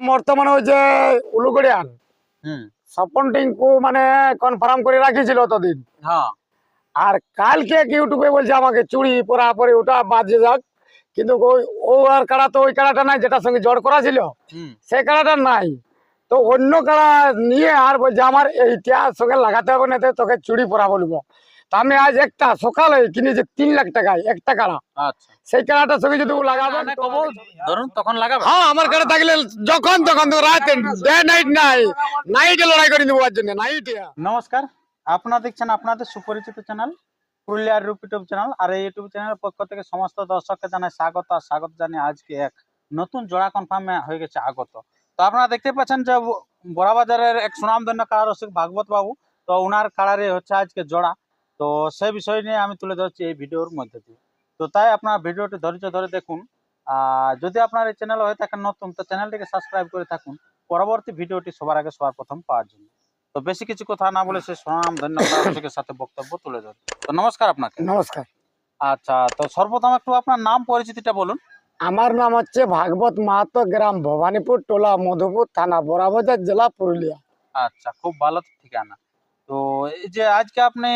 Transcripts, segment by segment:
বর্তমানে ওই যে উলুগড়িয়ান টিঙ্কু মানে কনফার্ম করে রাখিছিল অতদিন। হ্যাঁ। আর কালকে ইউটিউবে বলছে আমাকে চুড়ি পরা পরে ওটা যে যাক। কিন্তু ও আর কাড়া তো ওই কাড়াটা নাই যেটার সঙ্গে জড় করা ছিল সেই কাড়াটা নাই। তো অন্য কাড়া নিয়ে আর বলছে আমার এইটা সঙ্গে লাগাতে হবে না তোকে চুড়ি পরা বলব। আমি আজ একটা সকালে কিনেছি তিন লাখ টাকায় একটা কাড়া। আচ্ছা। সেই কাড়াটার সঙ্গে যদি লাগাবে না, কবো, ধরুন তখন লাগাবে? হ্যাঁ আমার কাছে থাকলে যখন তখন রাতে ডে নাইট নাই নাইটে লড়াই করে নিবো জন্য নাইটে নমস্কার আপনারা দেখছেন আপনাদের সুপরিচিত চ্যানেল পুরুলিয়ার রূপ ইউটিউব চ্যানেল আর এই ইউটিউব চ্যানেলের পক্ষ থেকে সমস্ত দর্শককে জানাই স্বাগত আর স্বাগত জানিয়ে আজকে এক নতুন জোড়া কনফার্মে হয়ে গেছে আগত। তো আপনারা দেখতে পাচ্ছেন যে বড়াবাজারের এক সুনামধন্য কারা রসিক ভাগবত বাবু তো ওনার কারারে হচ্ছে আজকে জোড়া। তো সেই বিষয় নিয়ে আমি তুলে ধরছি এই ভিডিওর মধ্যে দিয়ে। তো তাই আপনার ভিডিওটি ধৈর্য ধরে দেখুন। আর যদি আপনার এই চ্যানেল হয়ে থাকেন নতুন তো চ্যানেলটিকে সাবস্ক্রাইব করে থাকুন। পরবর্তী ভিডিওটি সবার আগে সবার প্রথম পাওয়ার জন্য। তো বেশি কিছু কথা না বলে সে সুনাম ধন্যবাদ সাথে বক্তব্য তুলে ধরে তো নমস্কার আপনাকে। নমস্কার। আচ্ছা তো সর্বপ্রথম একটু আপনার নাম পরিচিতিটা বলুন। আমার নাম হচ্ছে ভাগবত মাহাতো গ্রাম ভবানীপুর টোলা মধুপুর থানা বড়াবাজার জেলা পুরুলিয়া। আচ্ছা খুব ভালো ঠিকানা। তো এই যে আজকে আপনি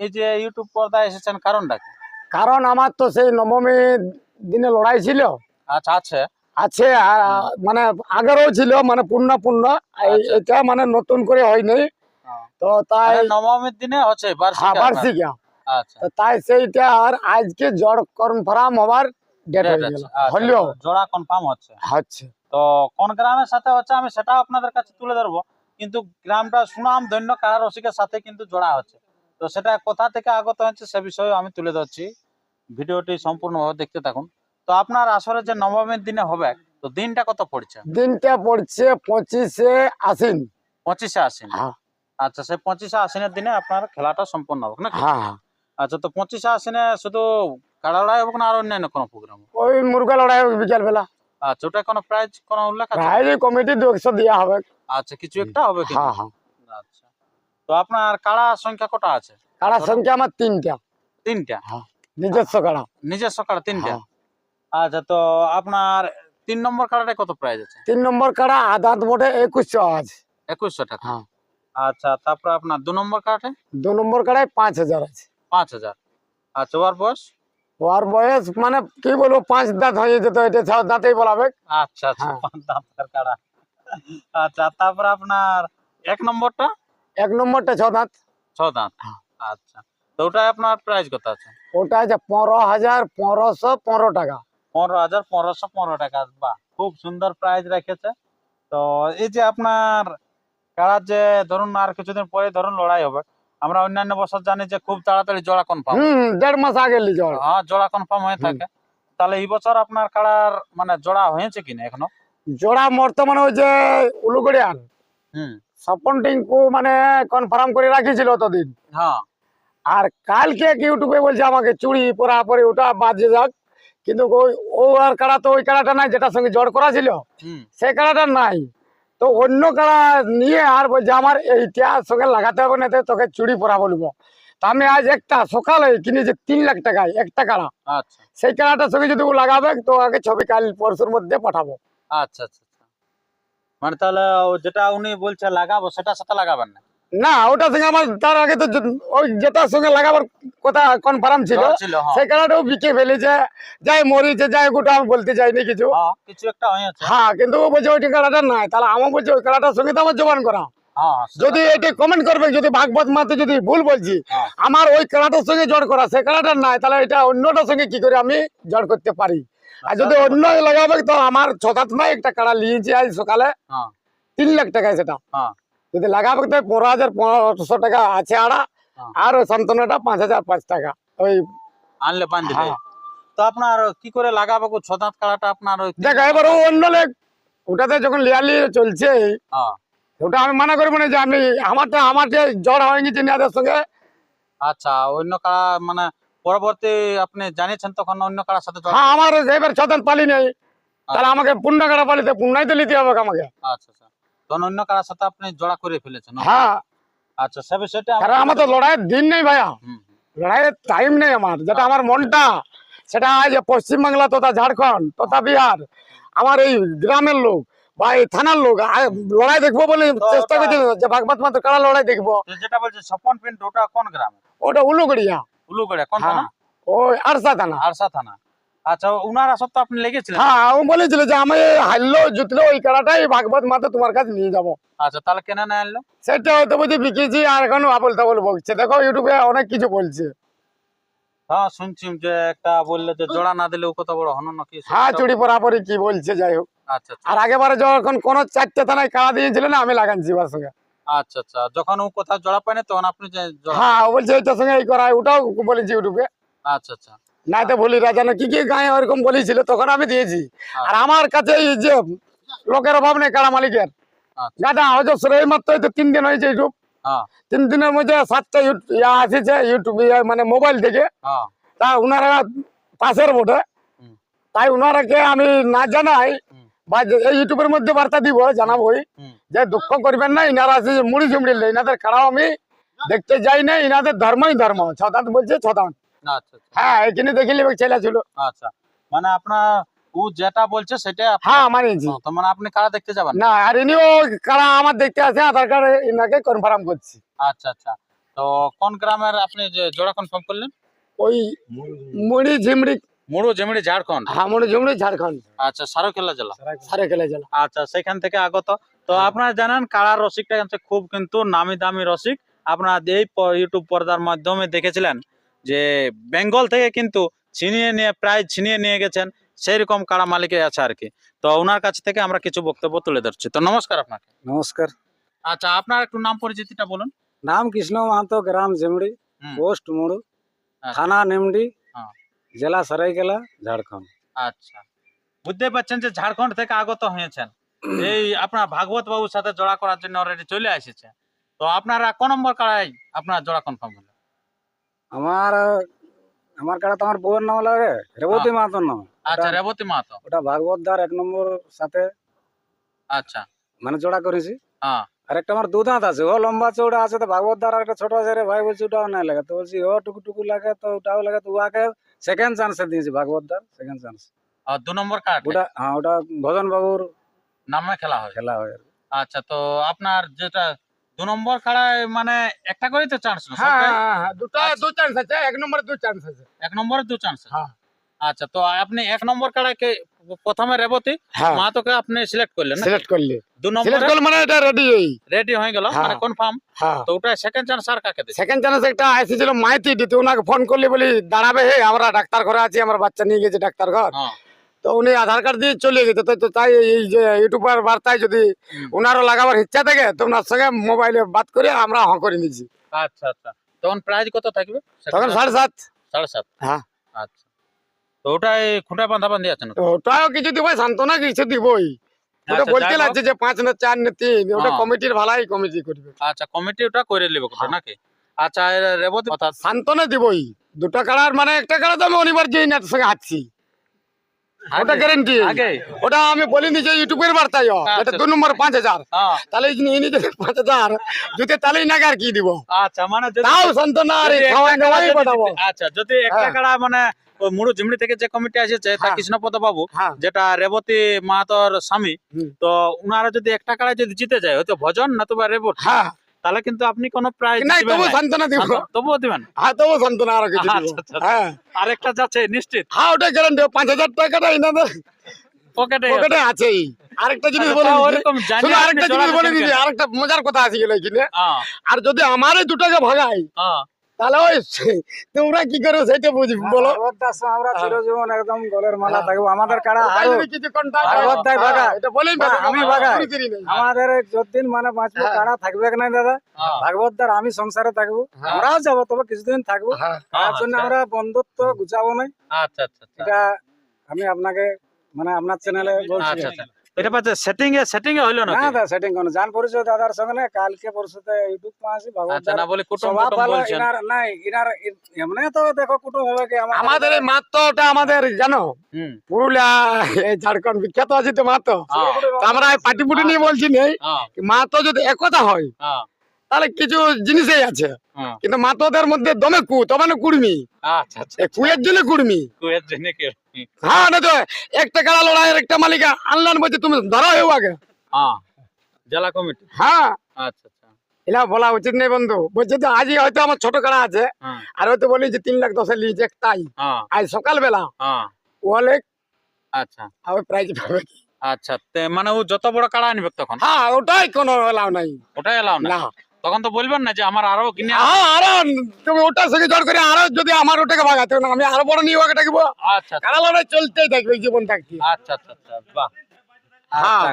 এই যে ইউটিউব পর্দায় এসেছেন কারণটা কি? কারণ আমার তো সেই নবমী দিনে লড়াই ছিল। আচ্ছা আছে। আছে আর মানে আগেরও ছিল মানে পূর্ণ পূর্ণ। আচ্ছা। এটা মানে নতুন করে হয়নি। হ্যাঁ। তো তাই মানে নবমীর দিনে হচ্ছে বার্ষিক হ্যাঁ আচ্ছা। তাই সেইটা আর আজকে জড় কনফার্ম হবার ডেট হয়ে গেল। আচ্ছা, হলেও। তো জোড়া কনফার্ম হচ্ছে। হচ্ছে। তো কোন গ্রামের সাথে হচ্ছে আমি সেটাও আপনাদের কাছে তুলে ধরবো। কিন্তু গ্রামটা সুনাম ধন্য কারা রসিকের সাথে কিন্তু জোড়া হচ্ছে তো সেটা কোথা থেকে আগত হচ্ছে সে বিষয়ে আমি তুলে ধরছি। ভিডিওটি সম্পূর্ণভাবে দেখতে থাকুন। তো আপনার আসরে যে নবমীর দিনে হবে তো দিনটা কত পড়ছে? দিনটা পড়ছে পঁচিশে আশ্বিন। পঁচিশে আশ্বিন। হ্যাঁ। আচ্ছা সেই পঁচিশে আশ্বিনের দিনে আপনার খেলাটা সম্পন্ন হবে না হ্যাঁ হ্যাঁ। আচ্ছা তো পঁচিশে আশ্বিনে শুধু কাড়া লড়াই হবে না আর অন্যান্য কোনো প্রোগ্রাম ওই মুরগা লড়াই হবে বিকেল বেলা আচ্ছা ওটা কোনো প্রাইজ কোনো উল্লেখ আছে? প্রায় কমিটি দু একশো দেওয়া হবে। আচ্ছা কিছু একটা হবে কিন্তু। হ্যাঁ হ্যাঁ। আচ্ছা। তো আপনার কাড়া সংখ্যা কটা আছে? কাড়ার সংখ্যা আমার তিনটা। তিনটা? নিজস্ব কাড়া। নিজস্ব কাড়া তিনটা? হ্যাঁ। আচ্ছা তো আপনার তিন নম্বর কাড়াটা কত প্রাইস আছে? তিন নম্বর কাড়া আদাত মোটে একুশশো আছে। একুশশো টাকা। হ্যাঁ। আচ্ছা তারপর আপনার দু নম্বর কাড়াটা দু নম্বর কাড়ায় পাঁচ হাজার আছে। পাঁচ হাজার। আচ্ছা ওর বয়স? ওর বয়স মানে কি বলব পাঁচ দাঁত হয়ে যেত এটা ছ দাঁতেই বলাবে আচ্ছা আচ্ছা হ্যাঁ। পাঁচ দাঁতের কাড়া। আচ্ছা তারপর আপনার এক নম্বরটা? এক নম্বরটা ছ দাঁত। ছ দাঁত। আচ্ছা তো ওটাই আপনার প্রাইস কত আছে? ওটা আছে পনেরো হাজার পনেরোশো পনেরো টাকা। পনেরো হাজার পনেরোশো পনেরো টাকা বাহ খুব সুন্দর প্রাইস রেখেছে। তো এই যে আপনার কারার যে ধরুন আর কিছুদিন পরে ধরুন লড়াই হবে আমরা অন্যান্য বছর জানি যে খুব তাড়াতাড়ি জোড়া কনফার্ম দেড় মাস আগে জল হ্যাঁ জোড়া কনফার্ম হয়ে থাকে। তাহলে এই বছর আপনার কারার মানে জোড়া হয়েছে কিনা এখনও? জোড়া বর্তমানে ওই যে উলুগড়িয়ান। হুম। স্বপন টিঙ্কু মানে কনফার্ম করে রাখিছিল অতদিন। হ্যাঁ। আর কালকে কি ইউটিউবে বলছে আমাকে চুড়ি পরা পরে ওটা বাদ যে যাক। কিন্তু ওই ও আর কাড়া তো ওই কাড়াটা নাই যেটার সঙ্গে জড় করা ছিল। সেই কাড়াটা নাই। তো অন্য কারা নিয়ে আর বলছে আমার এইটা সঙ্গে লাগাতে হবে না তোকে চুরি পরা বলব তা আমি আজ একটা সকালে কিনেছি তিন লাখ টাকায় একটা কাড়া আচ্ছা। সেই কাড়াটার সঙ্গে যদি ও লাগাবে তো আগে ছবি কাল পরশুর মধ্যে পাঠাবো। আচ্ছা আচ্ছা আচ্ছা। মানে তাহলে ও যেটা উনি বলছে লাগাবো সেটা সাথে লাগাবেন না? না ওটার সঙ্গে আমার তার আগে তো ওই যেটার সঙ্গে লাগাবার কথা কনফার্ম ছিল। হ্যাঁ। সেই কাড়াটাও বিকে ফেলেছে। যাই মরিছে যাই গোটা আমি বলতে চাইনি কিছু। হ্যাঁ, কিছু একটা হ্যাঁ কিন্তু ও বলছে ওই কাড়াটা নাই। তাহলে আমার বলছে ওই কাড়াটার সঙ্গে তো আমার জবান করা। হ্যাঁ যদি এটা কমেন্ট করবে যদি ভাগবত মাতে যদি ভুল বলছি। আমার ওই কাড়াটার সঙ্গে জড় করা সেই কাড়াটার নাই তাহলে এটা অন্যটার সঙ্গে কি করে আমি জড় করতে পারি? আর যদি অন্য লাগাবে তো আমার ছতাত নাই একটা কাড়া নিয়েছি আজ সকালে। তিন লাখ টাকায় সেটা। হ্যাঁ। যদি লাগাবে তো পনেরো হাজার পনেরোশো টাকা আছে আড়া হ্যাঁ। আর ওই সান্তনাটা পাঁচ হাজার পাঁচ টাকা। ওই আনলে হ্যাঁ। তো আপনার কি করে লাগাবো ছদাঁত কাড়াটা আপনার দেখো এবার ও অন্য ওটাতে যখন লিয়ালি চলছে হ্যাঁ। ওটা আমি মানা করব না যে আমি আমারটা আমার যে জ্বর হয়ে গেছে নিয়াদের সঙ্গে। আচ্ছা অন্য কাড়া মানে পরবর্তী আপনি জানিয়েছেন তখন অন্য কাড়ার সাথে হ্যাঁ আমার এবার ছতান পালি নেই তাহলে আমাকে পুণ্য কাটা পালিতে পুণ্যাই তো নিতে হবে আমাকে। আচ্ছা আচ্ছা। তখন অন্য কাড়ার সাথে আপনি জোড়া করে ফেলেছেন হ্যাঁ। আচ্ছা সে বিষয়টা কারণ আমার তো লড়াইয়ের দিন নেই ভাইয়া। লড়াইয়ের টাইম নেই আমার যেটা আমার মনটা সেটা আজ পশ্চিমবাংলা তথা ঝাড়খণ্ড তথা বিহার আমার এই গ্রামের লোক বা এই থানার লোক লড়াই দেখব বলে চেষ্টা ওটা- যে ভাগবত মাত্র কারা লড়াই দেখব? যেটা বলছে স্বপন পিন্ট ওটা কোন গ্রামে? ওটা উলুগড়িয়া। উলুগড়ে কোন হ্যাঁ। থানা ওই আরসা থানা। আরসা থানা। আচ্ছা উনারা তো আপনি লেগেছিলেন। হ্যাঁ ও বলেছিল যে আমি হারলো জিতলো ওই ভাগবত তোমার কাছে নিয়ে যাব। আচ্ছা তাহলে কেন না আনলো? সেটা হয়তো বুঝি বিকেছি আর এখন আবল তাবল বলছে দেখো ইউটিউবে অনেক কিছু বলছে। হ্যাঁ শুনছি যে একটা বললে যে জোড়া না দিলে ও কত বড় হন নাকি? হ্যাঁ চুড়ি পরাপরি কি বলছে যাই হোক। আচ্ছা আচ্ছা। আর আগেবারে যখন কোন চারটে থানায় কাড়া দিয়েছিল না আমি লাগাচ্ছি ওর সঙ্গে। আচ্ছা আচ্ছা। যখন ও কোথাও জোড়া পায়নি তখন আপনি হ্যাঁ বলছে এইটার সঙ্গে এই করা ওটাও বলেছি ইউটিউবে। আচ্ছা আচ্ছা। না তো বলি রাজা না কি কি গায়ে ওরকম বলেছিল তখন আমি দিয়েছি। আর আমার কাছে এই যে লোকের অভাব নেই কাড়া মালিকের। আচ্ছা। গাদা অজস্র এই মাত্র তিন দিন হয়েছে ইউটিউব হ্যাঁ। তিন দিনের মধ্যে সাতটা ইয়া আসেছে ইউটিউব মানে মোবাইল থেকে। হ্যাঁ। তা উনারা পাশের বটে। তাই উনারাকে আমি না জানাই বা এই ইউটিউবের মধ্যে বার্তা দিব জানাবোই। যে দুঃখ করবেন না ইনারা আছে যে মুড়ি ঝুমড়ি ইনাদের কারাও আমি দেখতে যাই না ইনাদের ধর্মই ধর্ম। ছদাত বলছে আচ্ছা আচ্ছা হ্যাঁ এখানে দেখে নেবে ছেলে ছিল। আচ্ছা। মানে আপনার ও যেটা বলছে সেটা হ্যাঁ তো মানে আপনি কারা দেখতে যাবেন? না আর ইনিও কারা আমার দেখতে আছে আধার কার্ড ইনাকে কনফার্ম করছি। আচ্ছা আচ্ছা। তো কোন গ্রামের আপনি যে জোড়া কনফার্ম করলেন? ওই মুড়ি ঝিমড়ি। মুড়ো জেমিড়ি ঝাড়খণ্ড। হ্যাঁ মুড়ি ঝাড়খণ্ড। আচ্ছা সারকেলা জেলা। সারে জেলা। আচ্ছা সেখান থেকে আগত। তো আপনারা জানেন কালার রসিকটা হচ্ছে খুব কিন্তু নামি দামি রসিক। আপনারা এই ইউটিউব পর্দার মাধ্যমে দেখেছিলেন। যে বেঙ্গল থেকে কিন্তু ছিনিয়ে নিয়ে প্রায় ছিনিয়ে নিয়ে গেছেন সেই রকম কাড়া মালিকে আছে আর কি। তো ওনার কাছ থেকে আমরা কিছু বক্তব্য তুলে ধরছি। তো নমস্কার আপনাকে। নমস্কার। আচ্ছা আপনার একটু নাম পরিচিতিটা বলুন। নাম কৃষ্ণ মাহাতো গ্রাম জেমড়ি। পোস্ট মুড়ু আচ্ছা। থানা নেমডি হ্যাঁ। জেলা সরাইকেলা ঝাড়খণ্ড। আচ্ছা। বুঝতে পারছেন যে ঝাড়খণ্ড থেকে আগত হয়েছেন। এই আপনার ভাগবত বাবুর সাথে জোড়া করার জন্য অলরেডি চলে এসেছে। তো আপনারা ক নম্বর কারাই আপনার জোড়া কনফার্ম আমার আমার কাড়া তো আমার বউয়ের নাম লাগে? রেবতী মাহাতোর নাম। আচ্ছা রেবতী মাহাতো। ওটা ভাগবত দার এক নম্বর সাথে আচ্ছা। মানে জোড়া করেছি। হ্যাঁ। আর একটা আমার দু দাঁত আছে। ও লম্বা চৌড়া আছে তো ভাগবত দার আর একটা ছোট আছে রে ভাই বলছি ওটাও নাই লাগে। তো বলছি ও টুকু টুকু লাগে তো ওটাও লাগে। তো উহাকে সেকেন্ড চান্সে দিয়েছি ভাগবত দার সেকেন্ড চান্স আর দু নম্বর কার্ড ওটা হ্যাঁ ওটা ভজন বাবুর নামে খেলা হয়। খেলা হয় আচ্ছা তো আপনার যেটা দু নম্বর খেলায় মানে একটা করেই তো চান্স হ্যাঁ হ্যাঁ, হ্যাঁ দুটা আচ্ছা। দু চান্স আছে এক নম্বরে দু চান্স আছে। এক নম্বরে দু চান্স হ্যাঁ। আচ্ছা তো আপনি এক নম্বর কাড়াকে প্রথমে রেবতী হ্যাঁ। মাহাতোকে আপনি সিলেক্ট করলেন সিলেক্ট করলি। দু সিলেক্ট নম্বরে করলে মানে এটা রেডি রেডি হয়ে গেল। মানে কনফার্ম তো ওটা সেকেন্ড চান্স আর কাকে দিচ্ছে সেকেন্ড চান্স একটা এসেছিল মাইতি দিতে ওনাকে ফোন করলি বলি দাঁড়াবে হে আমরা ডাক্তার ঘরে আছি আমার বাচ্চা নিয়ে গেছে ডাক্তার ঘর। তো উনি আধার কার্ড দিয়ে চলে গেছে। তো তাই এই যে ইউটিউবার বার্তায় যদি। ওনারও লাগাবার ইচ্ছা থাকে তো ওনার সঙ্গে মোবাইলে বাদ করে আমরা হ করে নিয়েছি। আচ্ছা আচ্ছা। তখন প্রাইজ কত থাকবে? তখন সাড়ে সাত। সাড়ে সাত? হ্যাঁ। আচ্ছা। তো ওটাই খুঁটা বাঁধা আছে ওটাও কিছু সান্ত্বনা কিছু দিবই। ওটা আচ্ছা, বলতে লাগছে যে পাঁচ না চার না তিন ওটা হ্যাঁ। কমিটির ভালাই কমিটি করবে। আচ্ছা কমিটি ওটা করে নেবে হ্যাঁ। নাকি? আচ্ছা রেবতী সান্ত্বনা দিবই। দুটো কাড়ার মানে একটা কাড়া তো আমি অনিবার্য সঙ্গে হাঁটছি। ওটা গ্যারেন্টি ওটা আমি বলিনি যে ইউটিউবের বার্তায়। আচ্ছা, এটা দু নম্বর পাঁচ হাজার। হ্যাঁ। তাহলে ইনি যদি পাঁচ হাজার। যদি তাহলেই নাকি আর কি দিব? আচ্ছা মানে তাও আর খাওয়াই পাঠাবো। আচ্ছা যদি একটা হ্যাঁ। কাড়া মানে মুড়ু ঝিমড়ি থেকে যে কমিটি এসেছে তা হ্যাঁ। কৃষ্ণপদ বাবু যেটা রেবতী মাহাতোর স্বামী তো উনারা যদি একটা কাড়া যদি জিতে যায় হয়তো ভজন না তো রেবত। হ্যাঁ। তাহলে কিন্তু আপনি কোনো প্রাইজ নাই তবু সান্ত্বনা দিব। তবুও দিবেন? হ্যাঁ তবু আরও কিছু দিব। আচ্ছা, আচ্ছা, হ্যাঁ। আরেকটা যাচ্ছে নিশ্চিত? হ্যাঁ ওটা গ্যারান্টি পাঁচ হাজার টাকাটা ইনাদের পকেটে পকেটে আছেই। আরেকটা জিনিস আচ্ছা, বলে ওরকম জানি আরেকটা জিনিস বলে দিচ্ছেন দিবি আরেকটা মজার কথা আছে গেল এখানে। হ্যাঁ, আর যদি আমারই দুটাকে ভাগাই হ্যাঁ। তাহলে ওই তোমরা কি করো সেটা বুঝবি বলো ভাগবত দার সঙ্গে আমরা হ্যাঁ। চিরজীবন একদম গলের মালা হ্যাঁ। থাকব আমাদের হয়। হ্যাঁ, আমি নেই। আমাদের যতদিন মানে বাঁচবো হ্যাঁ। থাকবে না দাদা হ্যাঁ। আমি সংসারে থাকব হ্যাঁ। আমরাও যাব তবে কিছুদিন থাকব হ্যাঁ, তার জন্য আচ্ছা। আমরা বন্ধুত্ব গুছাবো না আচ্ছা আচ্ছা এটা আমি আপনাকে মানে আপনার চ্যানেলে বলছি এটা পাচ্ছে সেটিং এ সেটিং এ হইল না না দা সেটিং কোন। জান পরিচয় দাদার সঙ্গে না কালকে পরশুতে ইউটিউব পা আসি ভাগবত আচ্ছা না বলে কুটুম কুটুম বলছেন। ইনার নাই ইনার এমনি তো দেখো কুটুম হবে কি আমাদের আমাদের এই মাত্রটা আমাদের জানো? পুরুলিয়া এই ঝাড়খণ্ড বিখ্যাত আছে তো মাত্র। হ্যাঁ, আমরা পাটি পুটি নিয়ে বলছি নেই। হ্যাঁ, মাত্র যদি একতা হয় হ্যাঁ, তাহলে কিছু জিনিসই আছে। হ্যাঁ। কিন্তু মাতোদের মধ্যে দমে কু তবে না কুড়মি। আচ্ছা আচ্ছা। কুয়ের জন্য কুড়মি। কুয়েত জেনে কে হ্যাঁ না তো একটা কাড়া লড়াইয়ের একটা মালিকা আনলান বলছে তুমি ধরো হেউ আগে। হ্যাঁ জেলা কমিটি? হ্যাঁ। আচ্ছা আচ্ছা। এটা বলা উচিত নেই বন্ধু। বলছে তো আজই হয়তো আমার ছোট কাড়া আছে হ্যাঁ। আর হয়তো বলি যে তিন লাখ দশের লিজ একটাই। আজ সকালবেলা ওয়ালে আচ্ছা। আমার প্রাইজ পাবে আচ্ছা মানে ও যত বড় কাড়া আনবে তখন? হ্যাঁ ওটাই কোনো এলাও নাই। ওটাই এলাও না। তখন তো বলবেন না যে আমার আরও কিনে হ্যাঁ আরও তুমি ওটার সঙ্গে জোর করে আরও যদি আমার ওটাকে ভাগাতে না আমি আরও বড় নিয়ে ওকে ডাকবো। আচ্ছা আচ্ছা। কারা লড়াই চলতেই থাকবে জীবন থাকতে আচ্ছা আচ্ছা আচ্ছা বাহ। হ্যাঁ। আচ্ছা,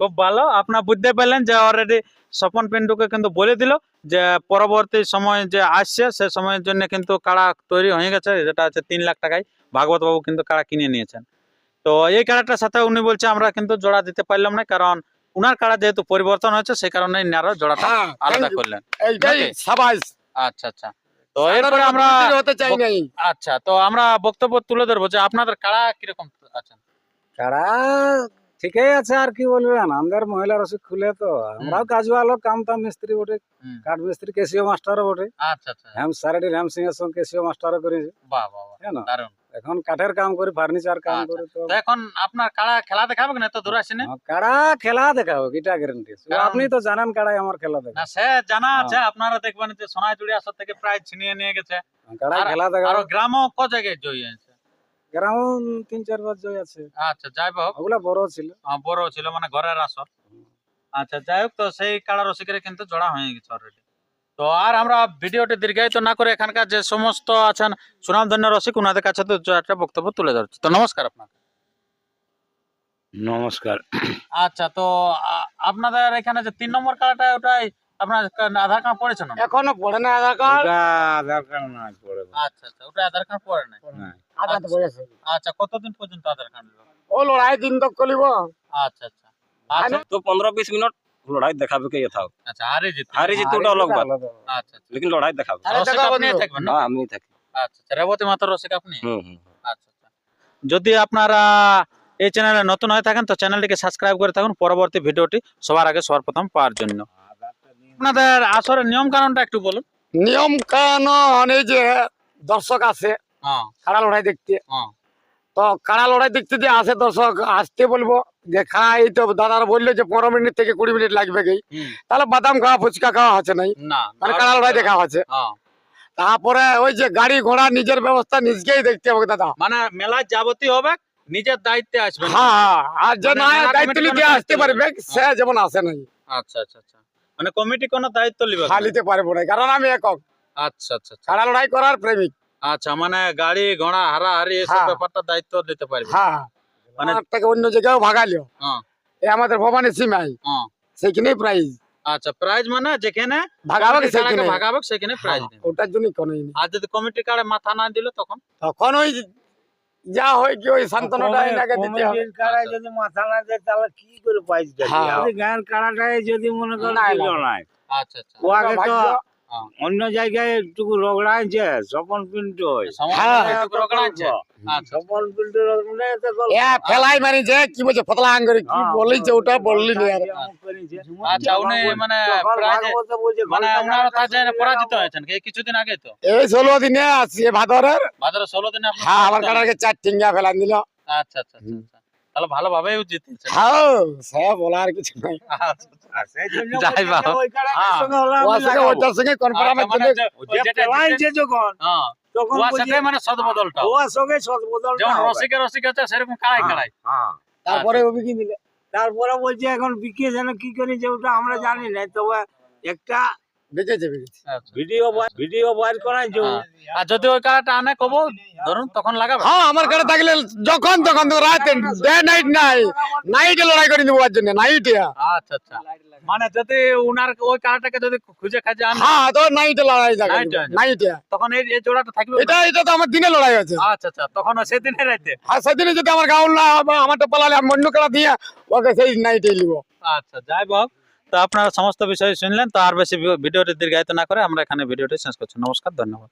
খুব ভালো। আপনার বুঝতে পারলেন যে অলরেডি স্বপন পিন্টুকে কিন্তু বলে দিল যে পরবর্তী সময় যে আসছে সে সময়ের জন্য কিন্তু কাড়া তৈরি হয়ে গেছে যেটা হচ্ছে তিন লাখ টাকায়। ভাগবত বাবু কিন্তু কাড়া কিনে নিয়েছেন। তো এই কাড়াটার সাথে উনি বলছে আমরা কিন্তু জোড়া দিতে পারলাম না কারণ উনার কাড়া যেহেতু পরিবর্তন হয়েছে সেই কারণে ইনারা জোড়াটা হ্যাঁ আলাদা করলেন। আচ্ছা আচ্ছা। তো এরপরে আমরা হতে চাই নাই। আচ্ছা তো আমরা বক্তব্য তুলে ধরবো যে আপনাদের কাড়া কীরকম আছেন? কাড়া ঠিকই আছে আর কি বলবেন আমাদের মহিলা রসিক খুলে তো। আমরাও কাজ ভালো কাম তাম মিস্ত্রি বটে কাঠ মিস্ত্রি কেসিও মাস্টারও বটে। আচ্ছা আচ্ছা। হ্যাম হ্যাম সিং এর সঙ্গে কেসিও মাস্টারও করেছে। বাহ বাহ বাহ। দারুণ। এখন কাঠের কাম করি ফার্নিচার কাম আচ্ছা। করি তো। এখন আপনার কাড়া খেলা দেখাবে না তো দূর আসেনি? হ্যাঁ, কাড়া খেলা দেখাবো কিটা গ্যারেন্টি আপনি তো জানেন কাড়াই আমার খেলা না সে জানা হ্যাঁ। আছে আপনারা দেখবেন যে সোনাই চুড়ি আসর থেকে প্রায় ছিনিয়ে নিয়ে গেছে। কাড়াই আর- খেলা আর দেখাবো গ্রামও ক জায়গায় জয়ী হয়েছে? গ্রাউন তিন চার বার জয় আছে। আচ্ছা যাই হোক। ওগুলা বড় ছিল। বড় ছিল মানে ঘরের আসর। আচ্ছা যাই হোক তো সেই কাড়া রসিকের কিন্তু জোড়া হয়ে গেছে অলরেডি তো আর আমরা ভিডিওটি দীর্ঘায়িত না করে এখানকার যে সমস্ত আছেন সুনামধন্য রসিক ওনাদের কাছে তো একটা বক্তব্য তুলে ধরছি। তো নমস্কার আপনাকে। নমস্কার। আচ্ছা তো আপনাদের এখানে যে তিন নম্বর কালাটা ওটাই আপনার আধার কার্ড পড়েছে না? এখনও পড়ে না আধার কার্ড? আধার কার্ড না পড়ে আচ্ছা আচ্ছা ওটা আধার কার্ড পড়ে না আধার পড়েছে। আচ্ছা কতদিন পর্যন্ত আধার কার্ড? ও লড়াই দিন তো কলিব আচ্ছা আচ্ছা।, আচ্ছা। তো পনেরো বিশ মিনিট লড়াই দেখাবে কে ইয়ে থাক। আচ্ছা হারে জিত হারে জিত ওটা অলগ বাত। আচ্ছা, আচ্ছা লেকিন লড়াই দেখাবে। রসিক আচ্ছা, আপনি থাকবেন না? হ্যাঁ, আমি থাকি। আচ্ছা, আচ্ছা রেবতী মাতার রসিক আপনি? হুম হুম। আচ্ছা যদি আপনারা এই চ্যানেলে নতুন হয়ে থাকেন তো চ্যানেলটিকে সাবস্ক্রাইব করে থাকুন। পরবর্তী ভিডিওটি সবার আগে সবার প্রথম পাওয়ার জন্য। আপনাদের আসরে নিয়ম কানুনটা একটু বলুন। নিয়ম কানুন এই যে দর্শক আছে হ্যাঁ। সারা লড়াই দেখতে। হ্যাঁ। তো কাড়া লড়াই দেখতে যে আসে দর্শক? আসতে বলব যে খা এই তো দাদারা বলল যে পনেরো মিনিট থেকে কুড়ি মিনিট লাগবে কি? তাহলে বাদাম খাওয়া ফুচকা খাওয়া হচ্ছে নাই। মানে কাড়া লড়াই দেখা হচ্ছে? হ্যাঁ তারপরে ওই যে গাড়ি ঘোড়া নিজের ব্যবস্থা নিজকেই দেখতে হবে দাদা। মানে মেলায় যাবতীয় হবে নিজের দায়িত্বে আসবে হ্যাঁ হ্যাঁ। আর যে মানে না দায়িত্ব নিতে আসতে পারবে সে যেমন আসে নাই। আচ্ছা আচ্ছা আচ্ছা। মানে কমিটি কোনো দায়িত্ব নিবে না? খালিতে পারব না কারণ আমি একক। আচ্ছা আচ্ছা আচ্ছা। কাড়া লড়াই করার প্রেমিক। আচ্ছা মানে গাড়ি ঘোড়া হারাহারি এসব হ্যাঁ। ব্যাপারটা দায়িত্ব দিতে পারবে। হ্যাঁ মানে মানে থেকে অন্য জায়গায় ভাগালিও হ্যাঁ। এই আমাদের ভবানী সীমাই। হ্যাঁ। সেইখানেই প্রাইজ আচ্ছা প্রাইজ মানে যেখানে ভাগাবে কমিটি কাড়াকে সেইখানে ভাগাবে সেখানে প্রাইজ হ্যাঁ, দিবে। ওটার জন্য কোনোই নেই। আর যদি কমিটি কার্ডে মাথা না দিল তখন? তখন ওই যা হয় কি ওই সান্ত্বনাটা এনাকে দিতে হবে। কমিটির কাড়ায় যদি মাথা না দেয় তাহলে কি করে হ্যাঁ। যদি গায়ের কাড়াটায় যদি মনে করেন না, দিল না। নাই। আচ্ছা আচ্ছা। ওয়াকে তো ভাগ্য। অন্য জায়গায় একটু রগড়াইছে হ্যাঁ। ফেলাই মারি কি বলছে ফতলা আঙ্গুরি কি হ্যাঁ, বলিছে ওটা বললি নি। আচ্ছা উনি মানে মানে ঘণ্টা কাছে পরাজিত হয়েছেন এই কিছুদিন আগে তো। এই ষোলো দিনে ভাদরের। ভাদ্র ষোলো দিনে হ্যাঁ আমার চার টিঙ্গা ফেলান দিল। আচ্ছা আচ্ছা আচ্ছা আচ্ছা। তাহলে হ্যাঁ সে বলার কিছু নাই আচ্ছা, আচ্ছা। যাই বাবা। হ্যাঁ। সঙ্গে হলে ওর সঙ্গে ওটার সঙ্গে কনফার্মের আচ্ছা, মানে যে- যখন হ্যাঁ, তখন ওর সাথে মানে সদবদলটা ওর সঙ্গে সদবদলটা যেমন হবে। রসিকে রসিক আছে সেরকম কাড়াই হ্যাঁ, কাড়াই হ্যাঁ। তারপরে দিলে তারপরে বলছে এখন বিকে যেন কি করি যে ওটা আমরা জানি না তবে একটা বেঁচেছে বেঁচেছে আচ্ছা। ভিডিও ভিডিও বাইর করাই হ্যাঁ। আর যদি ওই কাড়াটা আনে কব ধরুন তখন লাগাবে। হ্যাঁ আমার কাছে থাকলে যখন তখন তো রাতে ডে নাইট নাই। নাইটে লড়াই করে দিব জন্য নাইটে। আচ্ছা আচ্ছা। মানে যদি উনার ওই কাড়াটাকে যদি খুঁজে খাজে আনে। হ্যাঁ তো নাইটে লড়াই থাকে Night তখন এই এই জোড়াটা থাকবে এটা এটা তো আমার দিনে লড়াই আছে। আচ্ছা আচ্ছা। তখন ওই সেদিনে রাইতে। আর সেদিনে যদি আমার গাউল না আমারটা পালালে আমি অন্য দিয়ে ওকে সেই নাইটে নিব। আচ্ছা যাই হোক তো আপনারা সমস্ত বিষয়ে শুনলেন, তো আর বেশি ভিডিওটি দীর্ঘায়িত না করে আমরা এখানে ভিডিওটি শেষ করছি। নমস্কার, ধন্যবাদ।